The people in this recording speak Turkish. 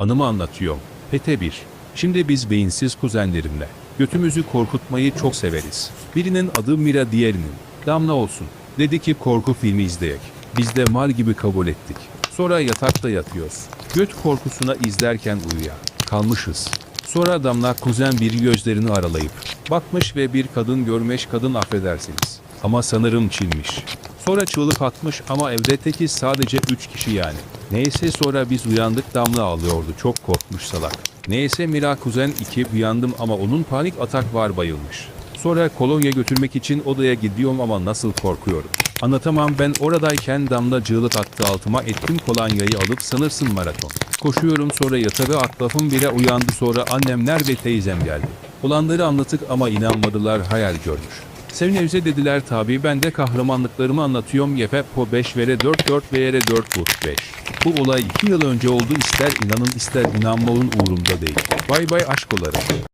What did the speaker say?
Anımı anlatıyorum. Pete 1. Şimdi biz beyinsiz kuzenlerimle götümüzü korkutmayı çok severiz. Birinin adı Mira diğerinin Damla olsun. Dedi ki korku filmi izleyek. Biz de mal gibi kabul ettik. Sonra yatakta yatıyoruz. Göt korkusuna izlerken uyuya kalmışız. Sonra Damla kuzen bir gözlerini aralayıp bakmış ve bir kadın görmüş kadın affedersiniz. Ama sanırım çilmiş. Sonra çığlık atmış ama evde teki sadece 3 kişi yani. Neyse sonra biz uyandık Damla ağlıyordu çok korkmuş salak. Neyse Mira kuzen 2 uyandım ama onun panik atak var bayılmış. Sonra kolonya götürmek için odaya gidiyorum ama nasıl korkuyorum. Anlatamam ben oradayken damla cığlık attı altıma ettim kolonyayı alıp sanırsın maraton. Koşuyorum sonra yatağa atlafım bile uyandı sonra annemler ve teyzem geldi. Olanları anlatık ama inanmadılar hayal görmüş. Senin evze dediler tabi ben de kahramanlıklarımı anlatıyorum yefe po 5 vere 4 4 vere 4 vur 5. Bu olay 2 yıl önce oldu ister inanın ister inanmayın uğrumda değil. Bay bay aşkolarım.